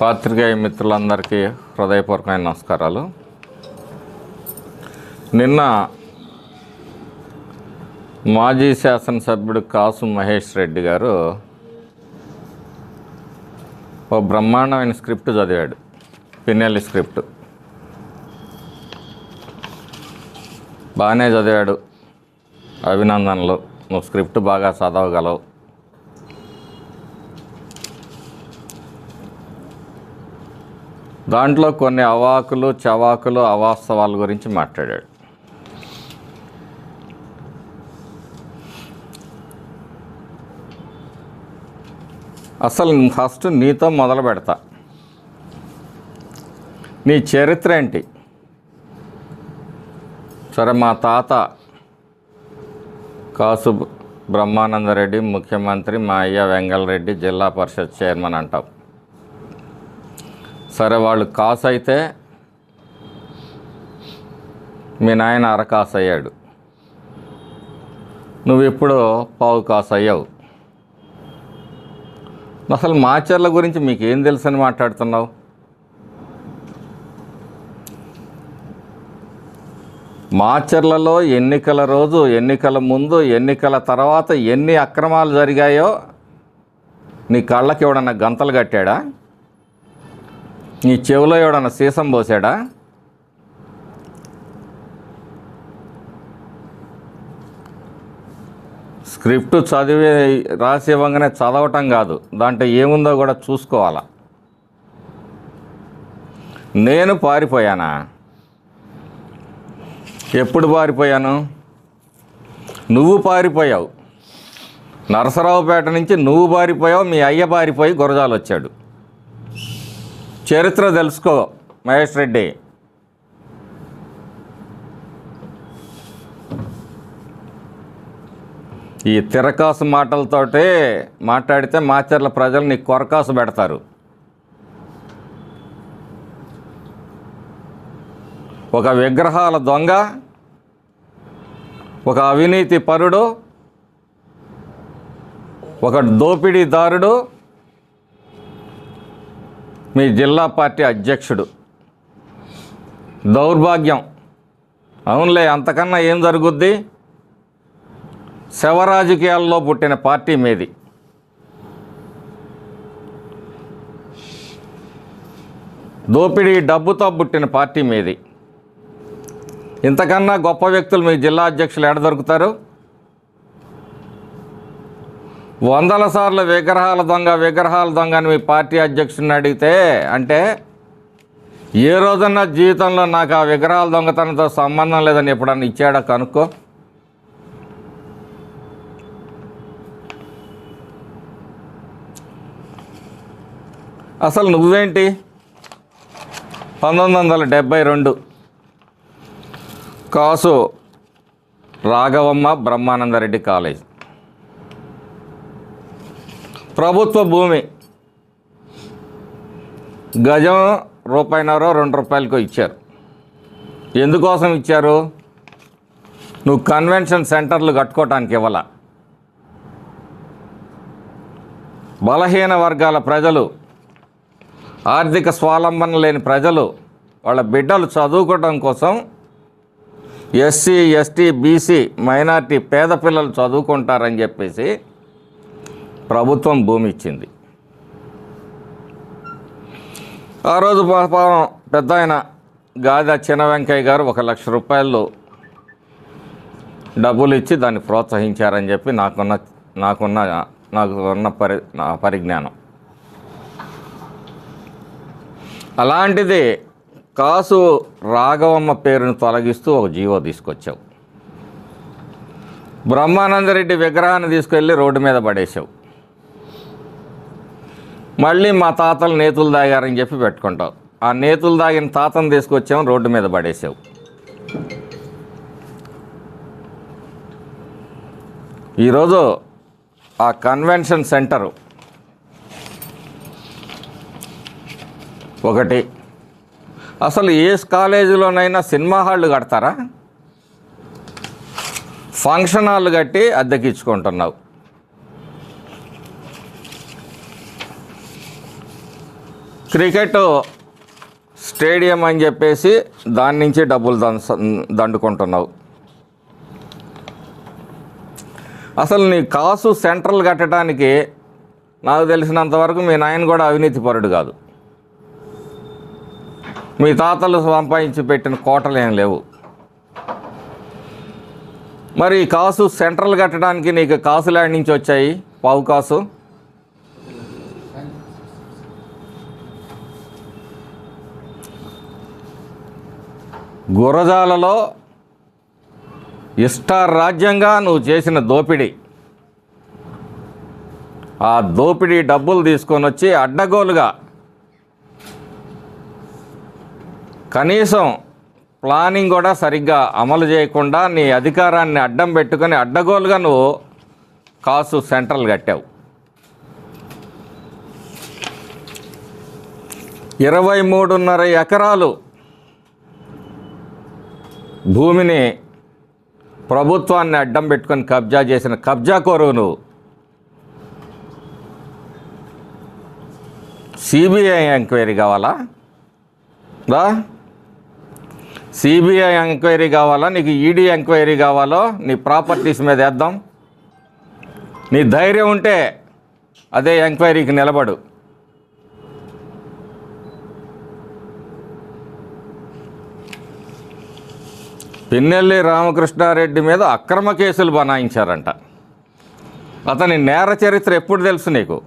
పాత్రికేయ మిత్రులందరికీ హృదయపూర్వకమైన నమస్కారాలు. నిన్న మాజీ శాసనసభ్యుడు కాసు మహేష్ రెడ్డి గారు ఓ బ్రహ్మాండమైన స్క్రిప్ట్ చదివాడు పిన్నెల్లి స్క్రిప్ట్. బాగానే చదివాడు. అభినందనలు. నువ్వు స్క్రిప్ట్ బాగా చదవగలవు. దాంట్లో కొన్ని అవాకులు చవాకులు అవాస్తవాల గురించి మాట్లాడాడు. అసలు ఫస్ట్ నీతో మొదలు పెడతా. నీ చరిత్ర ఏంటి? సరే మా తాత కాసు బ్రహ్మానందరెడ్డి ముఖ్యమంత్రి మా అయ్య వెంగళరెడ్డి జిల్లా పరిషత్ చైర్మన్ అంటాం. సరే వాళ్ళు కాసు అయితే మీ నాయన అరకాసు అయ్యాడు నువ్వు ఇప్పుడు పావు కాసు అయ్యావు అసలు మాచర్ల గురించి మీకు ఏం తెలుసని మాట్లాడుతున్నావు? మాచర్లలో ఎన్నికల రోజు ఎన్నికల ముందు ఎన్నికల తర్వాత ఎన్ని అక్రమాలు జరిగాయో నీ కళ్ళకి ఎవడన్నా గంతలు కట్టాడా? నీ చెవిలో ఎవడన్నా సీసం పోసాడా? స్క్రిప్ట్ చదివి రాసి చదవటం కాదు. దాంట్లో ఏముందో కూడా చూసుకోవాలా. నేను పారిపోయానా? ఎప్పుడు పారిపోయాను? నువ్వు పారిపోయావు. నరసరావుపేట నుంచి నువ్వు పారిపోయావు మీ అయ్య పారిపోయి గురజాలు వచ్చాడు. చరిత్ర తెలుసుకో మహేష్ రెడ్డి ఈ తిరకాసు మాటలతోటే మాట్లాడితే మాచర్ల ప్రజలు నీకు కొరకాసు పెడతారు. ఒక విగ్రహాల దొంగ ఒక అవినీతి పరుడు ఒక దోపిడీదారుడు మీ జిల్లా పార్టీ అధ్యక్షుడు. దౌర్భాగ్యం. అవునులే అంతకన్నా ఏం జరుగుద్ది? శవరాజకీయాల్లో పుట్టిన పార్టీ మీది. దోపిడీ డబ్బుతో పుట్టిన పార్టీ మీది. ఇంతకన్నా గొప్ప వ్యక్తులు మీ జిల్లా అధ్యక్షులు ఎడ దొరుకుతారు? వందల సార్లు విగ్రహాల దొంగ విగ్రహాల దొంగ అని మీ పార్టీ అధ్యక్షుడిని అడిగితే అంటే ఏ రోజన్నా జీవితంలో నాకు ఆ విగ్రహాల దొంగతనంతో సంబంధం లేదని ఎప్పుడన్నా ఇచ్చాడా కనుక్కో? అసలు నువ్వేంటి? పంతొమ్మిది వందల డెబ్భై రెండు. కాసు రాఘవమ్మ బ్రహ్మానందరెడ్డి కాలేజ్. ప్రభుత్వ భూమి గజం రూపాయిన్నర రెండు రూపాయలకు ఇచ్చారు. ఎందుకోసం ఇచ్చారు? నువ్వు కన్వెన్షన్ సెంటర్లు కట్టుకోవటానికి ఇవ్వాల? బలహీన వర్గాల ప్రజలు ఆర్థిక స్వావలంబన లేని ప్రజలు వాళ్ళ బిడ్డలు చదువుకోవడం కోసం ఎస్సీ ఎస్టీ బీసీ మైనార్టీ పేద పిల్లలు చదువుకుంటారని చెప్పేసి ప్రభుత్వం భూమి ఇచ్చింది. ఆ రోజు పాపం పెద్ద ఆయన గాదా చిన్న వెంకయ్య గారు ఒక లక్ష రూపాయలు డబ్బులు ఇచ్చి దాన్ని ప్రోత్సహించారని చెప్పి నాకున్న నాకున్న నాకు ఉన్న పరి నా పరిజ్ఞానం. అలాంటిది కాసు రాఘవమ్మ పేరును తొలగిస్తూ ఒక జీవో తీసుకొచ్చావు. బ్రహ్మానందరెడ్డి విగ్రహాన్ని తీసుకెళ్ళి రోడ్డు మీద పడేసావు మళ్ళీ మా తాతలు నేతులు దాగారని చెప్పి పెట్టుకుంటావు. ఆ నేతులు దాగిన తాతను తీసుకొచ్చాము రోడ్డు మీద పడేసావు ఈరోజు ఆ కన్వెన్షన్ సెంటరు ఒకటి. అసలు ఏ కాలేజీలోనైనా సినిమా హాళ్ళు కడతారా? ఫంక్షన్ హాల్ కట్టి అద్దెకిచ్చుకుంటున్నావు. క్రికెట్ స్టేడియం అని చెప్పేసి దాని నుంచి డబ్బులు దంచ దండుకుంటున్నావు. అసలు నీ కాసు సెంట్రల్ కట్టడానికి నాకు తెలిసినంతవరకు మీ నాయన కూడా అవినీతి పరుడు కాదు. మీ తాతలు సంపాదించి పెట్టిన కోటలు ఏం లేవు. మరి కాసు సెంట్రల్ కట్టడానికి నీకు కాసులు ఆడి నుంచి వచ్చాయి? పావు కాసు? గురజాలలో ఇష్టారాజ్యంగా నువ్వు చేసిన దోపిడీ. ఆ దోపిడీ డబ్బులు తీసుకొని వచ్చి అడ్డగోలుగా కనీసం ప్లానింగ్ కూడా సరిగ్గా అమలు చేయకుండా నీ అధికారాన్ని అడ్డం పెట్టుకొని అడ్డగోలుగా నువ్వు కాసు సెంట్రల్ కట్టావు. ఇరవై మూడున్నర ఎకరాలు భూమిని ప్రభుత్వాన్ని అడ్డం పెట్టుకొని కబ్జా చేసిన కబ్జా కోరువు నువ్వు సిబిఐ ఎంక్వైరీ కావాలా? రా. సిబిఐ ఎంక్వైరీ కావాలా? నీకు ఈడీ ఎంక్వైరీ కావాలో? నీ ప్రాపర్టీస్ మీద వేద్దాం. నీ ధైర్యం ఉంటే అదే ఎంక్వైరీకి నిలబడు. పిన్నెల్లి రామకృష్ణారెడ్డి మీద అక్రమ కేసులు బనాయించారంట. అతని నేర చరిత్ర ఎప్పుడు తెలుసు నీకు?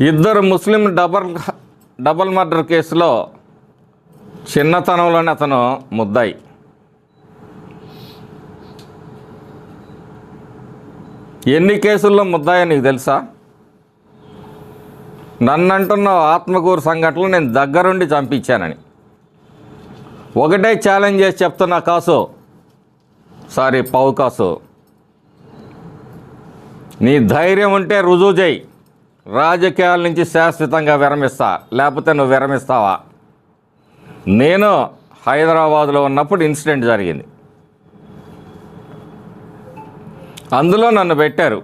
ఇద్దరు ముస్లిం డబల్ డబల్ మర్డర్ కేసులో చిన్నతనంలోనే అతను ముద్దాయి. ఎన్ని కేసుల్లో ముద్దాయో నీకు తెలుసా? నన్ను ఆత్మకూరు సంఘటనలు నేను దగ్గరుండి చంపించానని. ఒకటే ఛాలెంజ్ చేసి చెప్తున్నా కాసు. సారీ పావు కాసు. నీ ధైర్యం ఉంటే రుజువు చేయి. రాజకీయాల నుంచి శాశ్వతంగా విరమిస్తా లేకపోతే నువ్వు విరమిస్తావా? నేను హైదరాబాద్లో ఉన్నప్పుడు ఇన్సిడెంట్ జరిగింది. అందులో నన్ను పెట్టారు.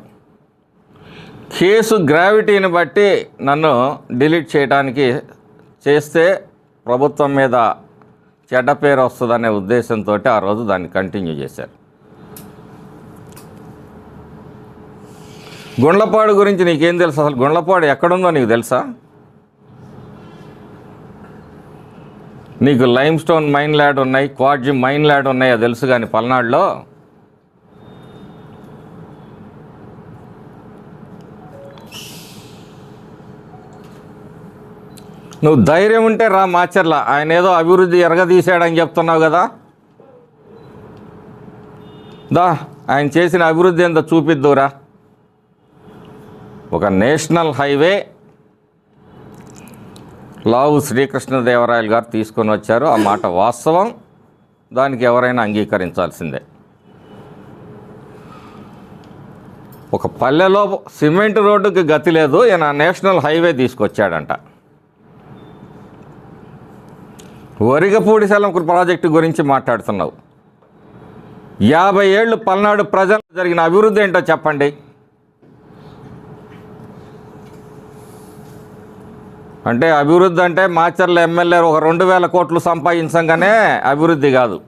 కేసు గ్రావిటీని బట్టి నన్ను డిలీట్ చేయడానికి చేస్తే ప్రభుత్వం మీద చెడ్డ పేరు వస్తుందనే ఉద్దేశంతో ఆ రోజు దాన్ని కంటిన్యూ చేశారు. గుండ్లపాడు గురించి నీకేం తెలుసు? అసలు గుండ్లపాడు ఎక్కడుందో నీకు తెలుసా? నీకు లైమ్ స్టోన్ మైన్ ల్యాడ్ ఉన్నాయి క్వాడ్జి మైన్ ల్యాడ్ ఉన్నాయో తెలుసు కానీ పల్నాడులో? నువ్వు ధైర్యం ఉంటే రా మాచర్ల. ఆయన ఏదో అభివృద్ధి ఎరగదీశాడని చెప్తున్నావు కదా? దా ఆయన చేసిన అభివృద్ధి ఏందో చూపిద్దురా ఒక నేషనల్ హైవే లావు శ్రీకృష్ణదేవరాయలు గారు తీసుకొని వచ్చారు. ఆ మాట వాస్తవం. దానికి ఎవరైనా అంగీకరించాల్సిందే. ఒక పల్లెలో సిమెంట్ రోడ్డుకి గతి లేదు. ఈయన నేషనల్ హైవే తీసుకొచ్చాడంట. వరిగపూడి సెలం ప్రాజెక్టు గురించి మాట్లాడుతున్నావు. యాభై ఏళ్ళు పల్నాడు ప్రజలు జరిగిన అభివృద్ధి ఏంటో చెప్పండి. అంటే అభివృద్ధి అంటే మాచర్ల ఎమ్మెల్యే ఒక రెండు వేల కోట్లు సంపాదించగానే అభివృద్ధి కాదు.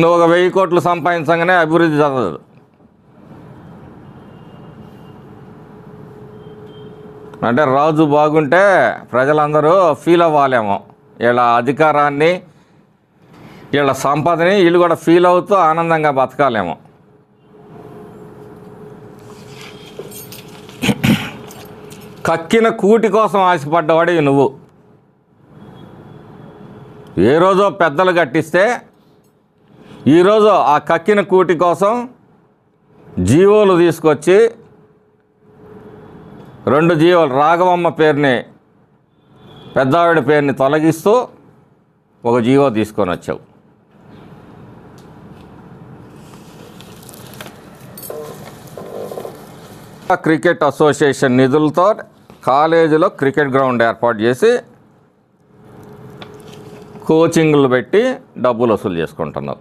నువ్వు ఒక వెయ్యి కోట్లు సంపాదించగానే అభివృద్ధి చదవదు అంటే రాజు బాగుంటే ప్రజలందరూ ఫీల్ అవ్వాలేమో. వీళ్ళ అధికారాన్ని వీళ్ళ సంపదని వీళ్ళు కూడా ఫీల్ అవుతూ ఆనందంగా బతకాలేమో. కక్కిన కూటి కోసం ఆశపడ్డవాడే నువ్వు. ఏ రోజో పెద్దలు కట్టిస్తే ఈరోజు ఆ కక్కిన కూటి కోసం జీవోలు తీసుకొచ్చి రెండు జీవోలు రాఘవమ్మ పేరుని పెద్దావిడ పేరుని తొలగిస్తూ ఒక జీవో తీసుకొని వచ్చావు. క్రికెట్ అసోసియేషన్ నిధులతో కాలేజీలో క్రికెట్ గ్రౌండ్ ఏర్పాటు చేసి కోచింగ్లు పెట్టి డబ్బులు వసూలు చేసుకుంటున్నారు.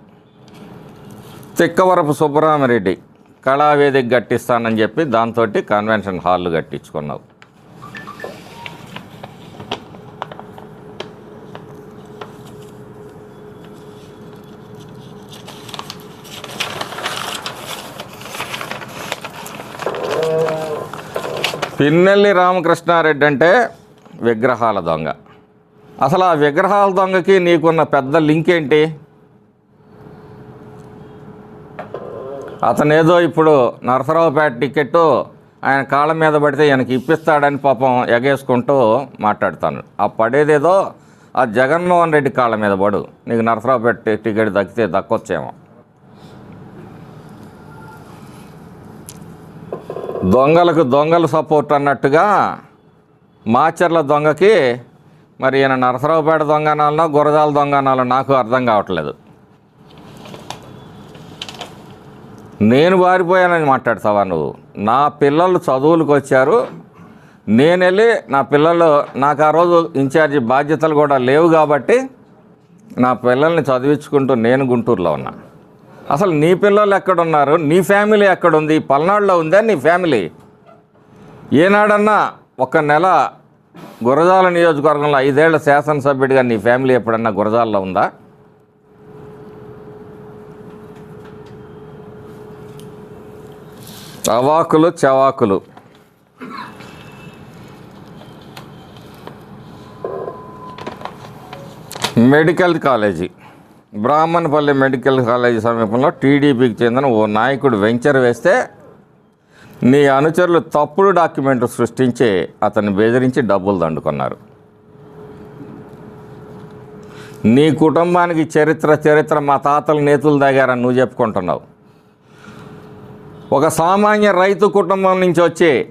తిక్కవరపు సుబ్బరామరెడ్డి కళావేదిక కట్టిస్తానని చెప్పి దాంతో కన్వెన్షన్ హాల్ కట్టించుకున్నావు పిన్నెల్లి రామకృష్ణారెడ్డి అంటే విగ్రహాల దొంగ. అసలు ఆ విగ్రహాల దొంగకి నీకున్న పెద్ద లింక్ ఏంటి? అతనేదో ఇప్పుడు నరసరావుపేట టికెట్ ఆయన కాళ్ళ మీద పడితే ఆయనకి ఇప్పిస్తాడని పాపం ఎగేసుకుంటూ మాట్లాడుతాను. ఆ పడేదేదో ఆ జగన్మోహన్ రెడ్డి కాళ్ళ మీద పడు. నీకు నరసరావుపేట టికెట్ దక్కితే దక్కొచ్చేమో. దొంగలకు దొంగలు సపోర్ట్ అన్నట్టుగా మాచర్ల దొంగకి మరి ఈయన నరసరావుపేట దొంగ అనాలనో గురజాల దొంగనాలో నాకు అర్థం కావట్లేదు. నేను వారిపోయానని మాట్లాడతావా నువ్వు? నా పిల్లలు చదువులకు వచ్చారు. నేను వెళ్ళి నా పిల్లలు నాకు ఆ రోజు ఇన్ఛార్జి బాధ్యతలు కూడా లేవు కాబట్టి నా పిల్లల్ని చదివించుకుంటూ నేను గుంటూరులో ఉన్నా. అసలు నీ పిల్లలు ఎక్కడున్నారు? నీ ఫ్యామిలీ ఎక్కడుంది? పల్నాడులో ఉందా నీ ఫ్యామిలీ? ఏనాడన్నా ఒక నెల గురజాల నియోజకవర్గంలో ఐదేళ్ళ శాసనసభ్యుడిగా నీ ఫ్యామిలీ ఎప్పుడన్నా గురజాలలో ఉందా? అవాకులు చవాకులు. Medical college. Brahmanapalli medical college సమీపంలో టీడీపీకి చెందిన ఓ నాయకుడు వెంచర్ వేస్తే నీ అనుచరులు తప్పుడు డాక్యుమెంట్ సృష్టించి అతన్ని బెదిరించి డబ్బులు దండుకున్నారు. నీ కుటుంబానికి చరిత్ర చరిత్ర మా తాతలు నేతులు దాగారని నువ్వు చెప్పుకుంటున్నావు. ఒక సామాన్య రైతు కుటుంబం నుంచి వచ్చి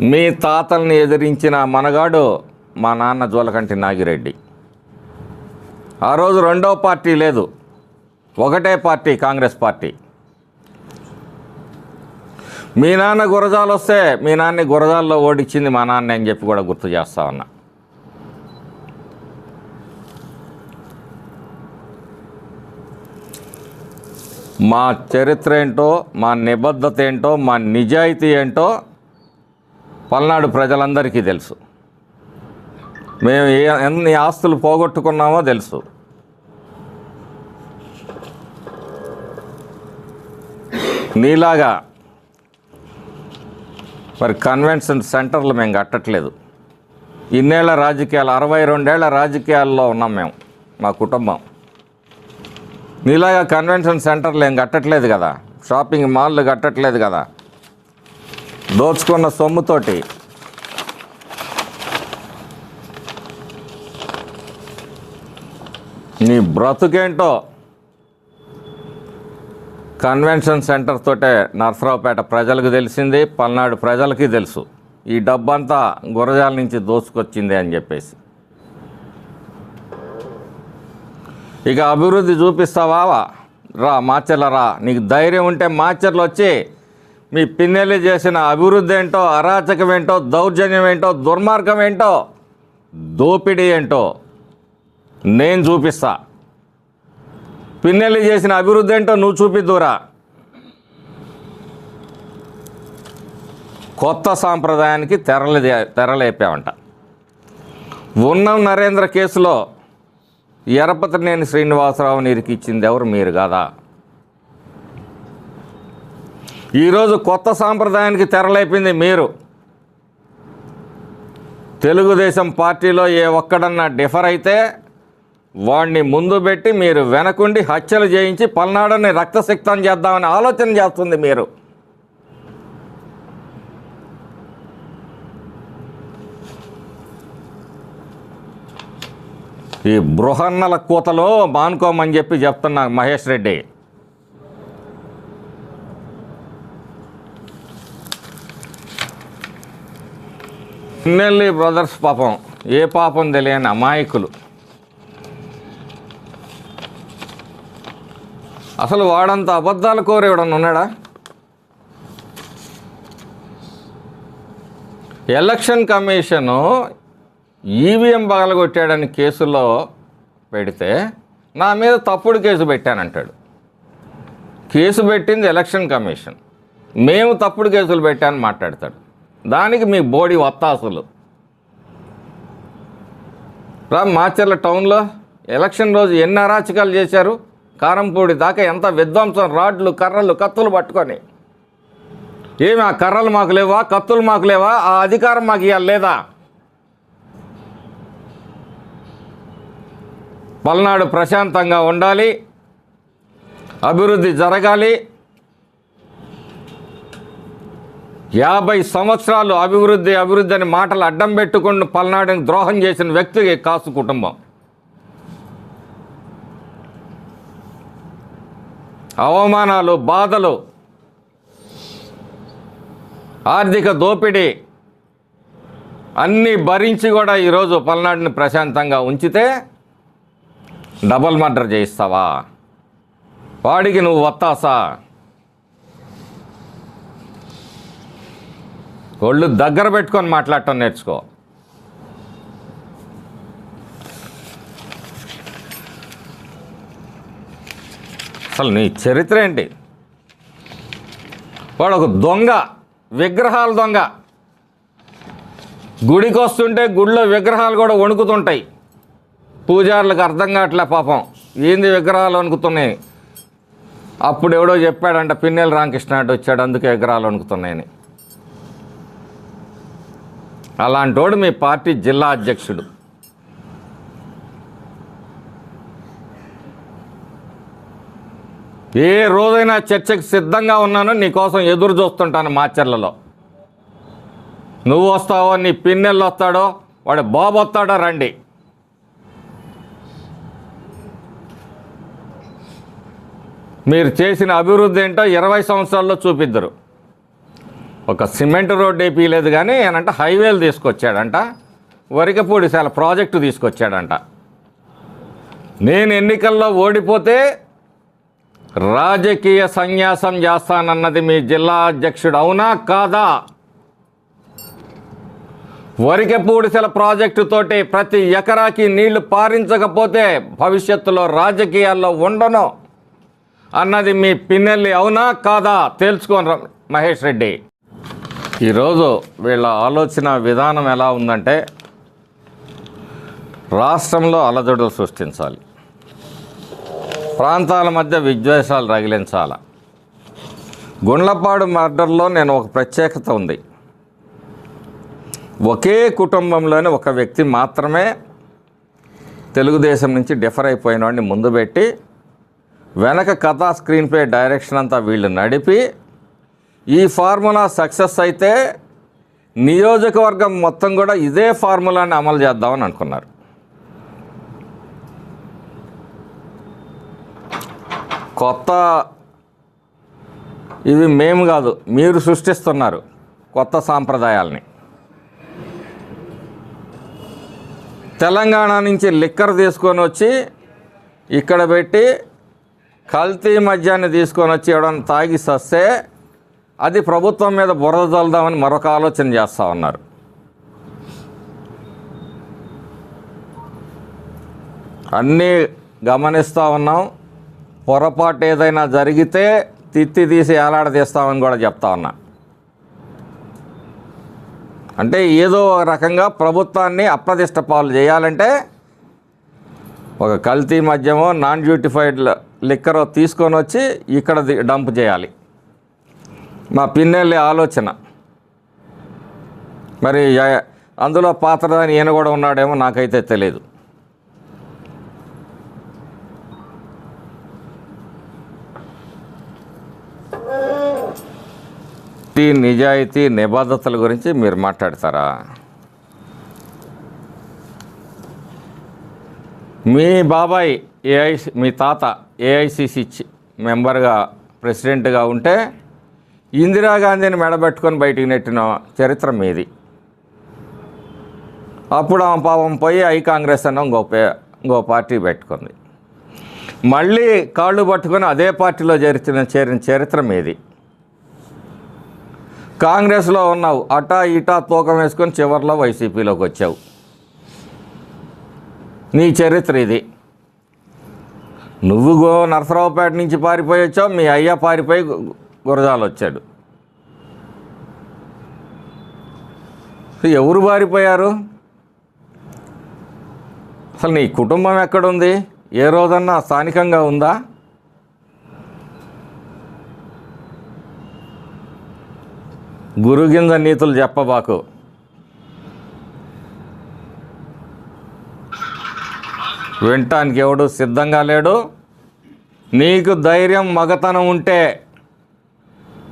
మీ తాతల్ని ఎదిరించిన మనగాడు మా నాన్న జోలకంటి నాగిరెడ్డి. ఆ రోజు రెండో పార్టీ లేదు. ఒకటే పార్టీ కాంగ్రెస్ పార్టీ. మీ నాన్న గురజాలు వస్తే మీ నాన్న గురజాల్లో ఓడిచ్చింది మా నాన్న అని చెప్పి కూడా గుర్తు చేస్తా ఉన్నా. మా చరిత్ర ఏంటో మా నిబద్ధత ఏంటో మా నిజాయితీ ఏంటో పల్నాడు ప్రజలందరికీ తెలుసు. మేము ఏ ఎన్ని ఆస్తులు పోగొట్టుకున్నామో తెలుసు. నీలాగా మరి కన్వెన్షన్ సెంటర్లు మేము కట్టట్లేదు. ఇన్నేళ్ళ రాజకీయాలు అరవై రెండేళ్ళ రాజకీయాల్లో ఉన్నాం మేము మా కుటుంబం. నీలాగా కన్వెన్షన్ సెంటర్లు ఏం కట్టట్లేదు కదా. షాపింగ్ మాల్లు కట్టట్లేదు కదా. దోచుకున్న సొమ్ముతోటి నీ బ్రతుకేంటో? కన్వెన్షన్ సెంటర్ తోటే నర్సరావుపేట ప్రజలకు తెలిసింది పల్నాడు ప్రజలకి తెలుసు. ఈ డబ్బంతా గురజాల నుంచి దోసుకొచ్చింది అని చెప్పేసి. ఇక అభివృద్ధి చూపిస్తావా? రా మాచర్ల రా. నీకు ధైర్యం ఉంటే మాచర్లు వచ్చి మీ పిన్నెల్లి చేసిన అభివృద్ధి ఏంటో అరాచకం ఏంటో దౌర్జన్యం ఏంటో దుర్మార్గం ఏంటో దోపిడీ ఏంటో నేను చూపిస్తా. పిన్నెల్లి చేసిన అభివృద్ధి ఏంటో నువ్వు చూపిద్దురా కొత్త సాంప్రదాయానికి తెరలు తెరలేపామంట ఉన్నం నరేంద్ర కేసులో ఎరపతినేని శ్రీనివాసరావుని ఇరికిచ్చింది ఎవరు? మీరు కదా? ఈరోజు కొత్త సాంప్రదాయానికి తెరలేపింది మీరు. తెలుగుదేశం పార్టీలో ఏ ఒక్కడన్నా డిఫర్ అయితే వాడిని ముందు పెట్టి మీరు వెనకుండి హత్యలు చేయించి పల్నాడుని రక్తసిక్తం చేద్దామని ఆలోచన చేస్తుంది మీరు. ఈ బృహన్నల కూతలో మానుకోమని చెప్పి చెప్తున్నా మహేష్ రెడ్డి. నెల్లి బ్రదర్స్ పాపం ఏ పాపం తెలియని అమాయకులు. అసలు వాడంత అబద్ధాలు కోరేవాడని ఉన్నాడా? ఎలక్షన్ కమిషను ఈవీఎం పగలగొట్టాడని కేసులో పెడితే నా మీద తప్పుడు కేసు పెట్టానంటాడు. కేసు పెట్టింది ఎలక్షన్ కమిషన్. మేము తప్పుడు కేసులు పెట్టామని మాట్లాడతాడు. దానికి మీ బోడి వత్తాసులు. రా మాచర్ల టౌన్లో ఎలక్షన్ రోజు ఎన్ని అరాచకాలు చేశారు? కారంపూడి దాకా ఎంత విధ్వంసం రాడ్లు కర్రలు కత్తులు పట్టుకొని. ఏమి ఆ కర్రలు మాకు లేవా కత్తులు మాకు లేవా ఆ అధికారం మాకు ఇవ్వాలి లేదా? పల్నాడు ప్రశాంతంగా ఉండాలి అభివృద్ధి జరగాలి. యాభై సంవత్సరాలు అభివృద్ధి అభివృద్ధి అని మాటలు అడ్డం పెట్టుకుని పల్నాడుని ద్రోహం చేసిన వ్యక్తి కాసు కుటుంబం. అవమానాలు బాధలు ఆర్థిక దోపిడీ అన్నీ భరించి కూడా ఈరోజు పల్నాడుని ప్రశాంతంగా ఉంచితే డబల్ మర్డర్ చేయిస్తావా? వాడికి నువ్వు వత్తాసా? ఒళ్ళు దగ్గర పెట్టుకొని మాట్లాడటం నేర్చుకో. అసలు నీ చరిత్ర ఏంటి? వాడు ఒక దొంగ విగ్రహాల దొంగ. గుడికి వస్తుంటే గుడిలో విగ్రహాలు కూడా వణుకుతుంటాయి. పూజారులకు అర్థం కావట్లే పాపం. ఏంది విగ్రహాలు వణుకుతున్నాయి? అప్పుడు ఎవడో చెప్పాడంట పిన్నెల రామకృష్ణ అంటే వచ్చాడు అందుకే విగ్రహాలు వణుకుతున్నాయని అలాంటోడు మీ పార్టీ జిల్లా అధ్యక్షుడు. ఏ రోజైనా చర్చకు సిద్ధంగా ఉన్నానో నీకోసం ఎదురు చూస్తుంటాను మాచర్లలో నువ్వు వస్తావో నీ పిన్నెళ్ళు వస్తాడో వాడు బాబు వస్తాడో రండి. మీరు చేసిన అభివృద్ధి ఏంటో ఇరవై సంవత్సరాల్లో చూపిద్దరు. ఒక సిమెంట్ రోడ్డు వేయలేదు కానీ ఏనంట హైవేలు తీసుకొచ్చాడంట వరికపూడి చాలా ప్రాజెక్టు తీసుకొచ్చాడంట. నేను ఎన్నికల్లో ఓడిపోతే రాజకీయ సన్యాసం చేస్తానన్నది మీ జిల్లా అధ్యక్షుడు. అవునా కాదా? వరికెపూడిసెల ప్రాజెక్టు తోటి ప్రతి ఎకరాకి నీళ్ళు పారించకపోతే భవిష్యత్తులో రాజకీయాల్లో ఉండను అన్నది మీ పిన్నెల్లి. అవునా కాదా? తెలుసుకోను మహేష్ రెడ్డి. ఈరోజు వీళ్ళ ఆలోచన విధానం ఎలా ఉందంటే రాష్ట్రంలో అలజడులు సృష్టించాలి. ప్రాంతాల మధ్య విద్వేషాలు రగిలించాల. గుండ్లపాడు మర్డర్లో నేను ఒక ప్రత్యేకత ఉంది. ఒకే కుటుంబంలోని ఒక వ్యక్తి మాత్రమే తెలుగుదేశం నుంచి డిఫర్ అయిపోయిన వాడిని ముందు పెట్టి వెనక కథా స్క్రీన్ పే డైరెక్షన్ అంతా వీళ్ళు నడిపి ఈ ఫార్ములా సక్సెస్ అయితే నియోజకవర్గం మొత్తం కూడా ఇదే ఫార్ములాని అమలు చేద్దామని అనుకున్నారు. కొత్త ఇవి మేము కాదు మీరు సృష్టిస్తున్నారు కొత్త సాంప్రదాయాల్ని. తెలంగాణ నుంచి లిక్కర్ తీసుకొని వచ్చి ఇక్కడ పెట్టి కల్తీ మద్యాన్ని తీసుకొని వచ్చి ఎవడన్నా తాగి సస్తే అది ప్రభుత్వం మీద బురద చల్దామని మరొక ఆలోచన చేస్తూ ఉన్నారు. అన్నీ గమనిస్తూ ఉన్నాం. పొరపాటు ఏదైనా జరిగితే తిత్తి తీసి ఏలాడదీస్తామని కూడా చెప్తా ఉన్నా. అంటే ఏదో ఒక రకంగా ప్రభుత్వాన్ని అప్రతిష్ట పాలు చేయాలంటే ఒక కల్తీ మద్యమో నాన్ డ్యూటిఫైడ్ లిక్కర్ తీసుకొని వచ్చి ఇక్కడ డంప్ చేయాలి. మా పిన్నెల్లి ఆలోచన. మరి అందులో పాత్రదాని ఈయన కూడా ఉన్నాడేమో నాకైతే తెలియదు ఈ నిజాయితీ నిబద్ధతల గురించి మీరు మాట్లాడతారా? మీ బాబాయ్ ఏఐసి మీ తాత ఏఐసిసి మెంబర్గా ప్రెసిడెంట్గా ఉంటే ఇందిరాగాంధీని మెడబెట్టుకొని బయటికి నెట్టిన చరిత్ర మీది. అప్పుడు ఆమె పాపం పోయి ఐ కాంగ్రెస్ అన్న ఇంకో ఇంకో పార్టీ పెట్టుకుంది. మళ్ళీ కాళ్ళు పట్టుకొని అదే పార్టీలో చేరిన చేరిన చరిత్ర మీది. కాంగ్రెస్లో ఉన్నావు. అటా ఇటా తూకం వేసుకొని చివరిలో వైసీపీలోకి వచ్చావు. నీ చరిత్ర ఇది. నువ్వు గో నరసరావుపేట నుంచి పారిపోయి వచ్చావు. మీ అయ్య పారిపోయి గురజాలు వచ్చాడు. ఎవరు పారిపోయారు? అసలు నీ కుటుంబం ఎక్కడుంది? ఏ రోజన్నా స్థానికంగా ఉందా? గురుగింద నీతులు చెప్పబాకు. వినటానికి ఎవడు సిద్ధంగా లేడు? నీకు ధైర్యం మగతనం ఉంటే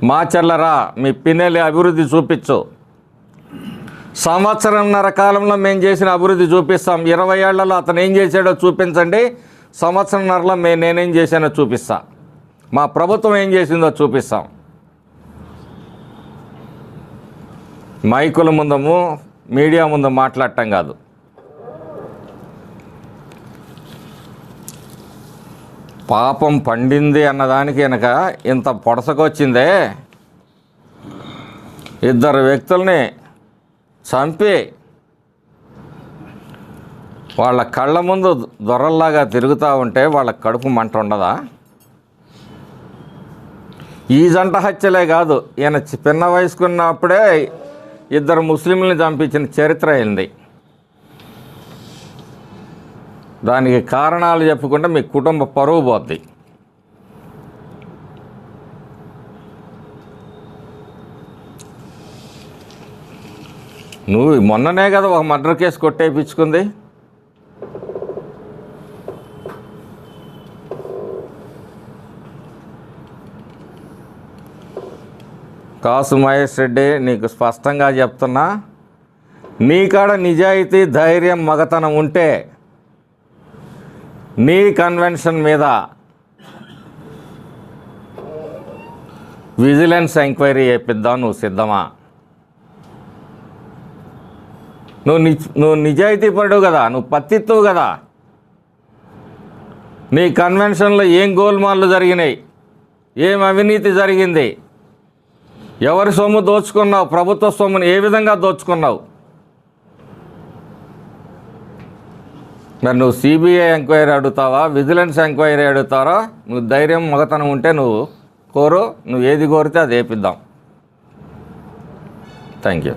మా చెల్లరా మీ పిన్నెలి అభివృద్ధి చూపించు. సంవత్సరంన్నర కాలంలో మేము చేసిన అభివృద్ధి చూపిస్తాం. ఇరవై ఏళ్ళలో అతను ఏం చేశాడో చూపించండి. సంవత్సరంన్నరలో మేము నేనేం చేశానో చూపిస్తా. మా ప్రభుత్వం ఏం చేసిందో చూపిస్తాం. మైకుల ముందము మీడియా ముందు మాట్లాడటం కాదు. పాపం పండింది అన్నదానికి వెనక ఇంత పొడసకొచ్చిందే. ఇద్దరు వ్యక్తుల్ని చంపి వాళ్ళ కళ్ళ ముందు దొరల్లాగా తిరుగుతూ ఉంటే వాళ్ళ కడుపు మంట ఉండదా? ఈ జంట హత్యలే కాదు ఈయన చి- వయసుకున్నప్పుడే ఇద్దరు ముస్లింలను చంపించిన చరిత్ర అయింది దానికి కారణాలు చెప్పుకుంటే మీ కుటుంబ పరువు పోద్ది. నువ్వు మొన్ననే కదా ఒక మర్డర్ కేసు కొట్టేపించుకుంది. కాసు మహేష్ రెడ్డి నీకు స్పష్టంగా చెప్తున్నా నీకాడ నిజాయితీ ధైర్యం మగతనం ఉంటే నీ కన్వెన్షన్ మీద విజిలెన్స్ ఎంక్వైరీ చేపిద్దాం నువ్వు సిద్ధమా? నువ్వు ని నువ్వు నిజాయితీ పడు కదా నువ్వు పత్తిత్తువు కదా. నీ కన్వెన్షన్లో ఏం గోల్మాళ్ళు జరిగినాయి? ఏం అవినీతి జరిగింది? ఎవరి సొమ్ము దోచుకున్నావు? ప్రభుత్వ సొమ్ముని ఏ విధంగా దోచుకున్నావు? మరి నువ్వు సిబిఐ ఎంక్వైరీ అడుగుతావా? విజిలెన్స్ ఎంక్వైరీ అడుగుతారా? నువ్వు ధైర్యం మగతనం ఉంటే నువ్వు కోరు. నువ్వు ఏది కోరితే అది వేపిద్దాం. Thank you.